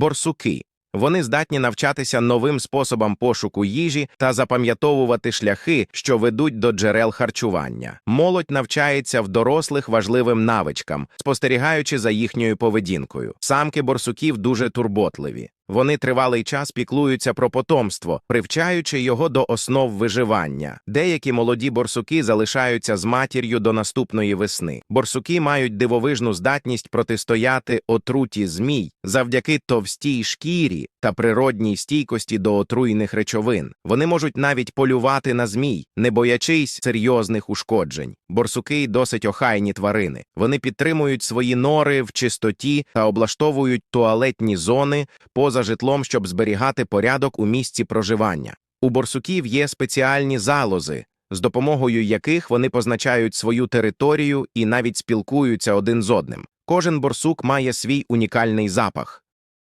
Борсуки. Вони здатні навчатися новим способам пошуку їжі та запам'ятовувати шляхи, що ведуть до джерел харчування. Молодь навчається в дорослих важливим навичкам, спостерігаючи за їхньою поведінкою. Самки борсуків дуже турботливі. Вони тривалий час піклуються про потомство, привчаючи його до основ виживання. Деякі молоді борсуки залишаються з матір'ю до наступної весни. Борсуки мають дивовижну здатність протистояти отруті змій завдяки товстій шкірі та природній стійкості до отруйних речовин. Вони можуть навіть полювати на змій, не боячись серйозних ушкоджень. Борсуки досить охайні тварини. Вони підтримують свої нори в чистоті та облаштовують туалетні зони поза житлом, щоб зберігати порядок у місці проживання. У борсуків є спеціальні залози, з допомогою яких вони позначають свою територію і навіть спілкуються один з одним. Кожен борсук має свій унікальний запах.